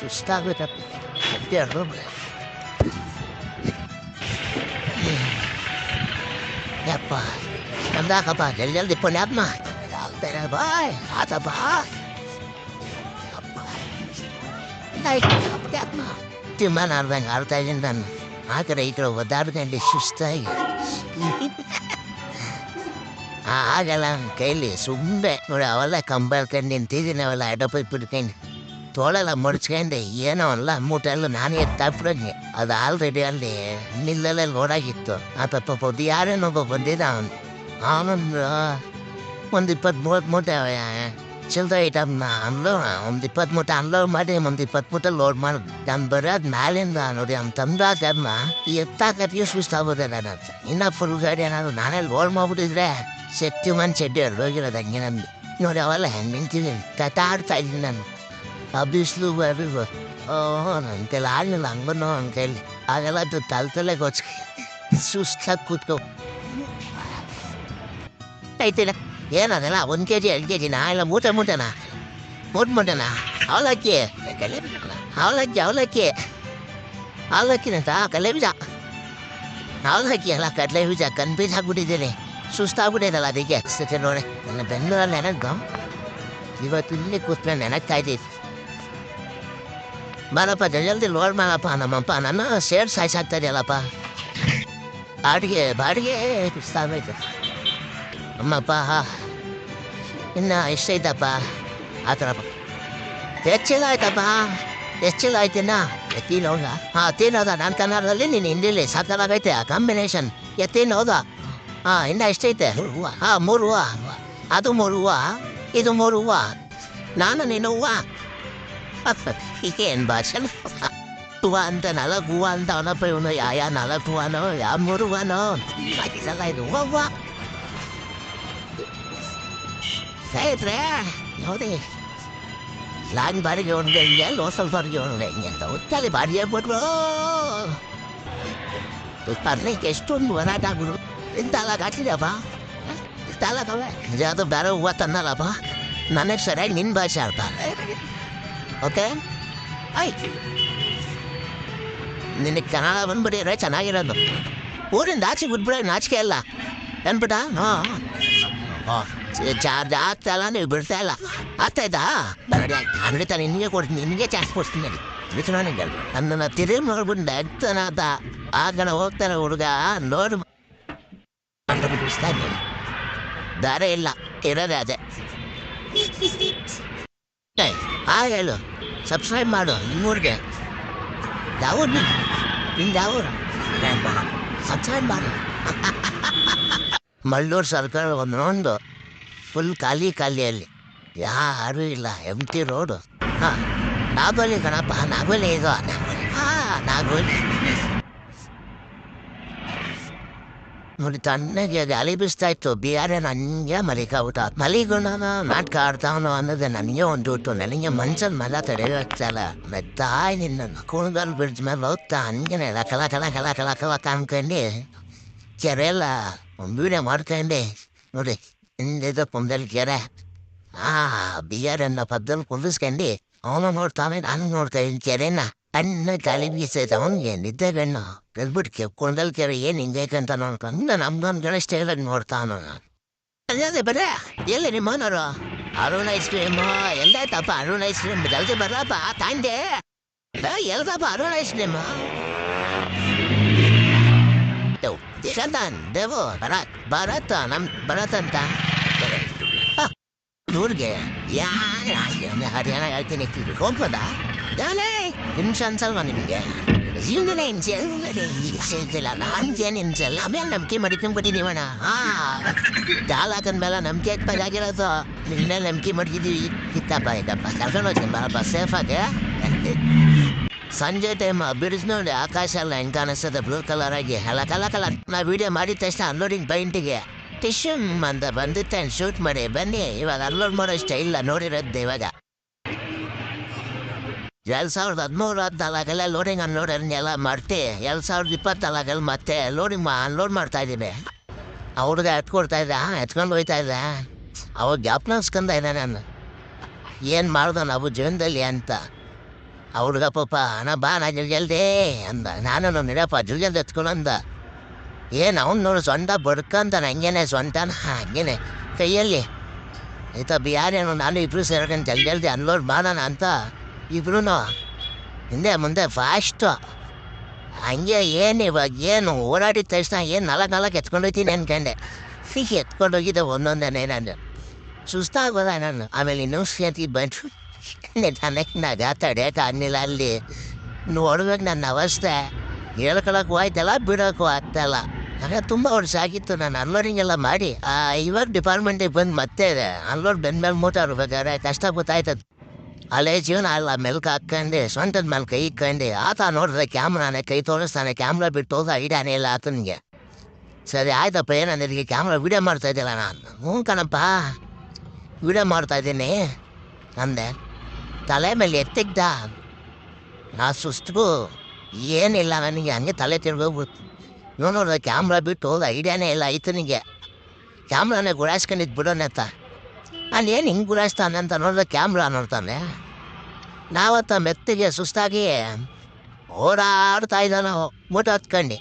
ಸುಸ್ತಾಗ್ಬೇಕಪ್ಪ ಅಷ್ಟೇ ಅರ್ಧ ಯಪ್ಪ ನಮ್ದಾಕಪ್ಪ ಜಲ್ದಿ ಜಲ್ದಿ ಪುಣ್ಯಾತ್ಮ ಬಾಯ್ ಆತಪ್ಪ ತುಂಬ ನಾಡ್ದಂಗೆ ಆಡ್ತಾ ಇದ್ದೀನಿ ನಾನು ಆ ಕಡೆ ಈ ಕಡೆ ಒದ್ದಾಡ್ಕೊಂಡು ಸುಸ್ತಾಗಿ ಆಗಲ್ಲ ಕೈಲಿ ಸುಮ್ಮನೆ ನೋಡಿ ಅವೆಲ್ಲ ಕಂಬಳ್ಕೊಂಡು ನಿಂತಿದ್ದೀನಿ ಅವೆಲ್ಲ ಅಡಪ ಬಿಡ್ಕೊಂಡು ತೋಳೆಲ್ಲ ಮಡ್ಚ್ಕೊಂಡು ಏನೋ ಅಲ್ಲ, ಮೂಟೆಲ್ಲ ನಾನೇ ತಪ್ಪಂಗೆ ಅದು ಆಲ್ರೆಡಿ ಅಲ್ಲಿ ಮಿಲ್ಲಲ್ಲಿ ಓಡಾಗಿತ್ತು ಆ ಪಪ್ಪ ಪೊದ್ದು ಯಾರೇನೊಬ್ಬ ಬಂದಿದ್ದ ಅವನು. ಅವನೊಂದು ಒಂದು ಇಪ್ಪತ್ತು ಮೂವತ್ತು ಮೂಟೆ ಚಿಲ್ದ ಐಟಮ್ನ ಅನ್ಲೋ ಒಂದು ಇಪ್ಪತ್ತು ಮೂಟೆ ಅನ್ಲೋಡ್ ಮಾಡಿ, ಒಂದು ಇಪ್ಪತ್ತು ಮೂಟೆ ಲೋಡ್ ಮಾಡಿ. ನಾನು ಬರೋದು ಮ್ಯಾಲಿಂದ ನೋಡಿ, ಅವ್ನು ತಂದಾಗ ಅದನ್ನ ಎತ್ತಾಕತ್ತಿಗೆ ಸುಸ್ತಾಗ್ಬೋದೆ ನಾನು ಇನ್ನೂ ಫುಲ್ ಗಾಡಿ ಏನಾದ್ರು ನಾನೇ ಲೋಡ್ ಮಾಡ್ಬಿಟ್ಟಿದ್ರೆ ಸೆಟ್ಟಿ ಮನ್ ಚಡ್ಡಿ ಹೋಗಿರೋದು ಹಂಗೆ ನಂದು. ನೋಡಿ, ಅವೆಲ್ಲ ಹೆಂಗೆ ನಿಂತಿದ್ದೀನಿ. ಕಟಾಡ್ತಾ ಇದ್ದೀನಿ ನಾನು. ಆ ಬಿಸಿಲು ಬರೀ ಓಹೋ ನನ್ನ ಕೈಲಿ ಆಗಲಿಲ್ಲ ಹಂಗನೋ ನನ್ನ ಕೈಲಿ ಆಗೆಲ್ಲ ಅದು ತಲೆ ತಲೆ ಗೊಚ್ಚ ಸುಸ್ತಾಗಿ ಕೂತ್ಕೊ ಐತಿನ ಏನದಲ್ಲ ಒಂದು ಕೆ ಜಿ ಎರಡು ಕೆ ಜಿನಾ ಇಲ್ಲ ಮೂಟೆ ಮೂಟೆನಾ ಮೂಟೆ ಮೂಟೆನಾ ಅವಲಕ್ಕಿ ಅವಲಕ್ಕಿ ಅವಲಕ್ಕಿ ಅವಲಕ್ಕಿನಂತ ಕಡಲೆ ಬೀಜ ಅವಲಕ್ಕಿ ಅಲ್ಲ ಕಡಲೆ ಬೀಜ ಕನ್ಫ್ಯೂಸ್ ಆಗ್ಬಿಟ್ಟಿದ್ದೀನಿ ಸುಸ್ತಾಗ್ಬಿಟ್ಟಿದ್ದಲ್ಲ ಅದಕ್ಕೆ ಸತ್ಯ ನೋಡಿ ನನ್ನ ಬೆಂಗಳೂರಲ್ಲಿ ನೆನದ್ದು ಇವತ್ತು ಇಲ್ಲಿ ಕೂತ್ಕೊಂಡು ನೆನಗ್ತಾ ಇದ್ದೀವಿ ಬರಪ್ಪ ಜಲ್ದಿ ಲೋಡ್ ಮಾಡಪ್ಪ, ನಮ್ಮಪ್ಪ. ನನ್ನ ಸೇರ್ ಸಾಯ್ಸಾಗ್ತಾ ಇದೆಯಲ್ಲಪ್ಪ. ಬಾಡಿಗೆ ಬಾಡಿಗೆ ಸಾಗೈತೆ ಅಮ್ಮಪ್ಪ ಇನ್ನು ಎಷ್ಟೈತಪ್ಪ? ಆ ಥರಪ್ಪ ಹೆಚ್ಚಿಲ್ಲ ಆಯ್ತಪ್ಪ? ಹೆಚ್ಚಿಲ್ಲ ಆಯ್ತಿನ್ನ ಎತ್ತಿನ ಹೌದಾ ಹಾಂ ತಿನ್ನೋದ ನನ್ನ ನಾನು ಕನ್ನಡದಲ್ಲಿ ನೀನು ಹಿಂದಿಲಿ ಸಾಕಾಗೈತೆ ಆ ಕಾಂಬಿನೇಷನ್ ಎತ್ತಿನ ಹೌದಾ. ಹಾಂ, ಇನ್ನು ಎಷ್ಟೈತೆ? ಹಾಂ, ಮೂರು ಹೂವು. ಅದು ಮೂರು ಹೂವು. ಇದು ಮೂರು ಹೂವು. ನಾನು, ನೀನು ಹೂವು. ಈಗೇನು ಭಾಷಣ ಹೂವು ಅಂತ ನಾಲ್ಕು ಹೂವ ಅಂತ ಅವನಪ್ಪ ಇವನು ಯಾ ಯಾ ನಾಲ್ಕು ಹೂವನೋ ಯಾ ಮೂರು ಹೂವನೋ ಇದೆಲ್ಲ ಇದು ಹೂವ ಸಾಯ್ತ್ರೆ ನೋಡಿ ಲಾನ್ ಬಾರಿಗೆ ಒಂದು ಹಿಂಗೆ ಲೋಸಲ್ ಬಾರಿಗೆ ಒಂದು ಹಿಂಗೆ ಅಂತ ಒತ್ತಲ್ಲಿ ಬಾರಿ ಬಿಟ್ರು ಬರ್ಲಿಕ್ಕೆ ಎಷ್ಟೊಂದು ಹೋರಾಟ ಆಗ್ಬಿಡು ಇಂತಲ್ಲ ಕಾಟಿದಪ್ಪ ಇಂತಲ್ಲ ಕವೆ ಅದು ಬೇರೆ ಹೂವ ತಂದಲ್ಲಪ್ಪ ನನಗೆ ಸರಿಯಾಗಿ ನಿನ್ನ ಭಾಷೆ ಅರ್ಥ ಓಕೆ? ಆಯ್ತು. ನಿನಗೆ ಕನ್ನಡ ಬಂದ್ಬಿಟ್ಟಿದ್ರೆ ಚೆನ್ನಾಗಿರೋದು. ಊರಿಂದ ಆಚೆ ಬಿಟ್ಬಿಡ ನಾಚಿಕೆ ಅಲ್ಲ. ಅನ್ಬಿಟ್ಟ? ಹಾಂ ಚಾರ್ಜ್ ಆಗ್ತಾ ಇಲ್ಲ, ನೀವು ಬಿಡ್ತಾ ಇಲ್ಲ. ಆಗ್ತಾಯ್ತಾ ಖಂಡಿತ ನಿನಗೆ ಕೊಡ್ತೀನಿ ನಿನಗೆ ಚಾರ್ಜ್ ಕೊಡ್ತೀನಿ. ನನಗೆ ನನ್ನನ್ನು ತಿರುಗಿ ನೋಡ್ಬಿಟ್ಟು ಅಂತ ಆಗಣ ಹೋಗ್ತಾನೆ ಹುಡುಗ, ನೋಡು. ಬಿಡಿಸ್ತಾ ಇದ್ದೀನಿ ದಾರ ಇಲ್ಲ, ಇರೋದೇ ಅದೇ. ಆ ಹೇಳು ಸಬ್ಸ್ಕ್ರೈಬ್ ಮಾಡು, ನಿಮ್ಮೂರಿಗೆ. ಯಾವ ನಿಂದು ಯಾವ ಸಬ್ಸ್ಕ್ರೈಬ್ ಮಾಡು. ಮಳ್ಳೂರು ಸರ್ಕಾರ ಒಂದೊಂದು ಫುಲ್ ಖಾಲಿ ಖಾಲಿಯಲ್ಲಿ. ಯಾರೂ ಇಲ್ಲ ಎಂಟಿ ರೋಡು ಹಾಂ ನಾಗೋಲಿ ಕಣಪ್ಪ ನಾಗೋಲಿ ಇದು ಹಾಂ ನಾಗೋಲಿ ನೋಡಿ ತಣ್ಣಗೆ ಗಾಳಿ ಬೀಸ್ತಾ ಇತ್ತು. ಬಿಯಾರೆ ನನಗೆ ಮಲಿಕಾಬಿಟ್ಟ ಮಲಿಗುಣನ ನಾಟಕ ಆಡ್ತಾವನು ಅನ್ನೋದೇ ನನಗೆ ಒಂದು ಇತ್ತು ನನಗೆ ಮನ್ಸಲ್ಲಿ ಮಲ ತಡೆಯೋಗ್ತಲ್ಲ ಮೆತ್ತಾಯ್ ನಿನ್ನ ಕುಣಗಲ್ ಬ್ರಿಡ್ಜ್ ಮೇಲೆ ಹೋಗ್ತಾ ಹಂಗೆ ಕಲ ಕಲ ಕಲ ಕಲ ಕಲ ಕಾಣ್ಕೊಂಡು. ಕೆರೆ ಎಲ್ಲ ಒಂದು ವೀಡಿಯೋ ಮಾಡ್ಕೊಂಡೆ. ನೋಡಿ, ಹಿಂದಿದ ಪುಂದಲ್ಲಿ ಕೆರೆ. ಆ ಬಿಯರನ್ನ ಪದ್ದಲ್ಲಿ ಕುಂದಿಸ್ಕೊಂಡು. ಅವನು ನೋಡ್ತಾನೆ, ನಾನು ನೋಡ್ತಾ ಇದ್ದೀನಿ ಕೆರೆನ. ಅನ್ನ ಗಾಳಿ ಬೀಸೈತೆ ಅವನಿಗೆ ನಿದ್ದೆ ಬೆನ್ನು ಕೆ ಕೊಂಡಲ್ ಕೆರೆ ಏನು ಹಿಂಗೈತೆ ನೋಡ್ಕೊಂಡು ನಮ್ದೊಂದು ಗಣೇಶ ಇಲ್ಲ ನೋಡ್ತಾನ ಅದೇ ಬರೇ ಎಲ್ಲಿ ನಿಮ್ಮ ಮನೋರು ಅರುಣ್ ಐಸ್ ಕ್ರೀಮ್ ಎಲ್ಲಾಯ್ತಪ್ಪ ಅರುಣ್ ಐಸ್ ಕ್ರೀಮ್ ಜಲ್ದಿ ಬರ್ರಪ್ಪ ತಂದೆ ಎಲ್ದಪ್ಪ ಅರುಣ್ ಐಸ್ ಕ್ರೀಮ್ ಚಂದನ್ ದೇವು ಭರತ್ ಭರತ್ ನಮ್ ಭರತ್ ಅಂತ ನೂರ್ಗೆ ಯಾರು ಹರಿಯಾಣ ಹೇಳ್ತೀನಿ ಹೋಗ್ಬೋದಾ ಯಾಲೇ ಹಿಂಸೆ ಅನ್ಸಲ್ವಾ ನಿಮಗೆ ಜೀವನನೇ ಹಿಂಸೆ ಹಿಂಸೆ ಇದ್ದಿಲ್ಲ ನಾನ್ಗೇನು ಹಿಂಸೆ ಅಲ್ಲ ಆಮೇಲೆ ನಂಬಿಕೆ ಮಡಿಕೊಂಡ್ಬಿಟ್ಟಿದ್ದೀವಣ್ಣ ಹಾ ಜಾಲ ಹಾಕಂದ್ಮೇಲೆ ನಂಬಿಕೆ ಹಾಕ್ಬೇಕಾಗಿರೋದು ನಿನ್ನೆ ನಂಬಿಕೆ ಮಡ್ಗಿದ್ದೀವಿ ಇತ್ತಪ್ಪ ಇದ್ದಪ್ಪ ಕರ್ಕೊಂಡು ಹೋಗ್ತೀನಿ ಬರಪ್ಪ ಸೇಫಾಗೆ ಸಂಜೆ ಟೈಮ್ ಬಿಡಿಸ್ ನೋಡಿ ಆಕಾಶ ಎಲ್ಲ ಹೆಂಗೆ ಕಾಣಿಸ್ತದೆ ಬ್ಲೂ ಕಲರ್ ಆಗಿ ಎಲ್ಲ ಕಲ ಕಲರ್ ನಾ ವಿಡಿಯೋ ಮಾಡಿದ ತಕ್ಷಣ ಅನ್ಲೋಡಿಂಗ್ ಪೈಂಟಿಗೆ ಟಿಶ್ಯೂ ಅಂತ ಬಂದಿತ್ತೆ ಶೂಟ್ ಮಾಡಿ ಬನ್ನಿ ಇವಾಗ ಅನ್ಲೋಡ್ ಮಾಡೋ ಇಷ್ಟ ಇಲ್ಲ ನೋಡಿರೋದು ಇವಾಗ ಎರಡು ಸಾವಿರದ ಹದಿಮೂರು ಹದಿನಾಲ್ಕಲ್ಲ ಲೋಡಿಂಗ್ ಅನ್ಲೋಡಿಂಗ್ ಎಲ್ಲ ಮಾಡ್ತಿ. ಎರಡು ಸಾವಿರದ ಇಪ್ಪತ್ನಾಲ್ಕಲ್ಲಿ ಮತ್ತೆ ಲೋಡಿಂಗ್ ಅನ್ಲೋಡ್ ಮಾಡ್ತಾ ಇದ್ದೀನಿ. ಅವ್ರಿಗೆ ಎತ್ಕೊಡ್ತಾ ಇದ್ದ ಎತ್ಕೊಂಡು ಹೋಯ್ತಾ ಇದ್ದೆ. ಅವಾಗ ಜ್ಞಾಪನ ಇಸ್ಕೊಂಡ ಇದ್ದ ನಾನು. ಏನು ಮಾಡ್ದ ನಾವು ಜೀವನದಲ್ಲಿ ಅಂತ. ಹುಡುಗ ಪಾಪ, ಅಣ್ಣ, ಬಾ, ನಾ ಜಲ್ದೇ ಜಲ್ದಿ ಅಂದ. ನಾನು ನಮ್ಮ ನಿಡಪ್ಪ ಜಲ್ದಿ ಎತ್ಕೊಂಡಂದ ಏನು ಅವ್ನು ನೋಡು ಸೊಂಟ ಬಡ್ಕಂತ ಹಂಗೇನೆ ಸೊಂಟನ ಹಂಗೇನೆ. ಕೈಯಲ್ಲಿ. ಈತ ಬಿಯಾರೇನು ನಾನು ಇಬ್ಬರು ಸೇರ್ಕೊಂಡು ಜಲ್ದಿ ಜಲ್ದಿ ಅನ್ಲೋಡ್ ಮಾಡೋಣ ಅಂತ. ಇಬ್ರು ಹಿಂದೆ ಮುಂದೆ ಫಾಸ್ಟು ಹಂಗೆ ಏನು ಇವಾಗ ಏನು ಓಡಾಡಿದ ತಕ್ಷಣ ಏನು ನಾಲ್ಕು ನಾಲ್ಕು ಎತ್ಕೊಂಡೋಗ್ತೀನಿ ಅನ್ಕಂಡೆ ಹೀಗೆ ಎತ್ಕೊಂಡೋಗಿದ್ದೆ ಒಂದೊಂದೇ ನಾನು. ಸುಸ್ತಾಗೋದ ನಾನು. ಆಮೇಲೆ ಇನ್ನೊಂದು ಸೇತಿ ಬಂದು ನನಗೆ ನಗ ತಡೆಯೋಕೆ ಅನ್ನಿಲ್ಲ ಅಲ್ಲಿ. ನೋಡ್ಬೇಕು ನನ್ನ ಅವಸ್ಥೆ. ಹೇಳ್ಕೊಳಕ್ಕೆ ಹೋಯ್ತಲ್ಲ ಬಿಡೋಕ್ಕೂ ಆಗ್ತಾಯಿಲ್ಲ ಆಗ ತುಂಬ ವರ್ಷ ಆಗಿತ್ತು ನಾನು ಅನ್ಲೋಡಿಂಗ್ ಎಲ್ಲ ಮಾಡಿ. ಇವಾಗ ಡಿಪಾರ್ಟ್ಮೆಂಟಿಗೆ ಬಂದು ಮತ್ತೆ ಅನ್ಲೋಡ್ ಬೆಂದ ಮೇಲೆ ಮೂಟ ಬೇಕಾದ್ರೆ ಕಷ್ಟ ಗೊತ್ತಾಯ್ತದ. ಅಲ್ಲೇ ಜೀವನ ಅಲ್ಲ, ಮೆಲ್ಕ್ ಹಾಕ್ಕಂಡೆ ಸ್ವಂತದ ಮೇಲೆ ಕೈ ಇಕ್ಕಂಡೆ ಆತ ನೋಡಿದ್ರೆ ಕ್ಯಾಮ್ರಾನೆ ಕೈ ತೋರಿಸ್ತಾನೆ ಕ್ಯಾಮ್ರಾ ಬಿಟ್ಟು ಹೋದ ಐಡಿಯಾನೇ ಇಲ್ಲ ಆತನಿಗೆ. ಸರಿ, ಆಯ್ತಪ್ಪ, ಏನೋ ನಿನಗೆ ಕ್ಯಾಮ್ರಾ ವಿಡಿಯೋ ಮಾಡ್ತಾ ಇದ್ದಿಲ್ಲ ನಾನು? ಹ್ಞೂ ಕಣಪ್ಪ. ವಿಡಿಯೋ ಮಾಡ್ತಾ ಇದ್ದೀನಿ. ಅಂದೆ. ತಲೆ ಮೇಲೆ ಎತ್ತಿಗ್ದ ನಾ ಸುಸ್ತು ಏನಿಲ್ಲ ನನಗೆ, ಹಂಗೆ ತಲೆ ತಿರ್ಗೋಗ್ಬಿಡ್ತು ನೋಡಿದ್ರೆ ಕ್ಯಾಮ್ರಾ ಬಿಟ್ಟು ಹೋದ ಐಡಿಯಾನೇ ಇಲ್ಲ ಐತನಿಗೆ ಕ್ಯಾಮ್ರಾನೇ ಗುಡಾಯಿಸ್ಕೊಂಡಿದ್ದು ಬಿಡೋಣತ್ತ ಏನು ಹಿಂಗೆ ಗುರಾಯಿಸ್ತಾನೆ ಅಂತ ನೋಡಿದ್ರೆ ಕ್ಯಾಮ್ರಾ ನೋಡ್ತಾನೆ. ನಾವತ್ತ ಮೆತ್ತಿಗೆ ಸುಸ್ತಾಗಿ ಓಡಾಡ್ತಾ ಇದ್ದಾನ ಮೂಟ ಹತ್ಕೊಂಡು.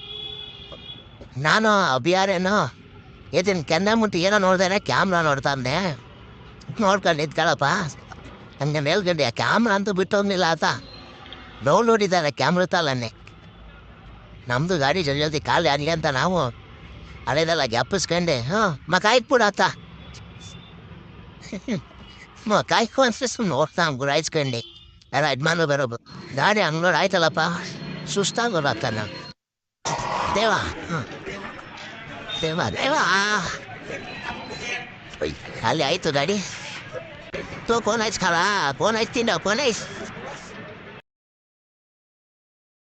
ನಾನು ಅಭಿಯಾರೇನು ಇದನ್ನ ಕೆಂದ ಮುಟ್ಟಿ ಏನೋ ನೋಡ್ದೇನೆ, ಕ್ಯಾಮ್ರಾ ನೋಡ್ತಾನೆ ನೋಡ್ಕೊಂಡು ನಿಂತ್ಕೊಳ್ಳಪ್ಪ ಹಂಗೆ ಮೇಲ್ಗಡೆ ಕ್ಯಾಮ್ರಾ ಅಂತೂ ಬಿಟ್ಟೋಗ್ಲಿಲ್ಲ ಆತ. ಡೌನ್ಲೋಡಿದ್ದಾರೆ ಕ್ಯಾಮ್ರಾ ತಾಲನ್ನೇ ನಮ್ಮದು ಗಾಡಿ ಜಲ್ದಿ ಜಲ್ದಿ ಖಾಲಿ ಆಗಲಿ ಅಂತ ನಾವು ಹಳೆದೆಲ್ಲ ಗ್ಯಾಪಿಸ್ಕೊಂಡೆ ಹಾಂ ಮ ಕಾಯ್ಬಿಡ ಆತ. ಮ ಕಾಯ್ಕೊ ಅಂತ ಸುಮ್ಮನೆ ನೋಡ್ತಾ ಗುರಾಯಿಸ್ಕೊಂಡೆ ಎಲ್ಲ ಯಜಮಾನು ಬರೋದು ಗಾಡಿ ಹಂಗ್ನೋಡ್ ಆಯ್ತಲ್ಲಪ್ಪ ಸುಸ್ತಾಗೋದಾತ ನಾನು ದೇವ ಹ್ಮ್. ದೇವ ದೇವ ಒಯ್, ಖಾಲಿ ಆಯ್ತು ಗಾಡಿ ತೋ ಕೋನ್ ಐಸ್ ಖಾಲ ಕೋನ್ ಐಸ್ ತಿನ್ನೋ ಕೋನ್ ಐಸ್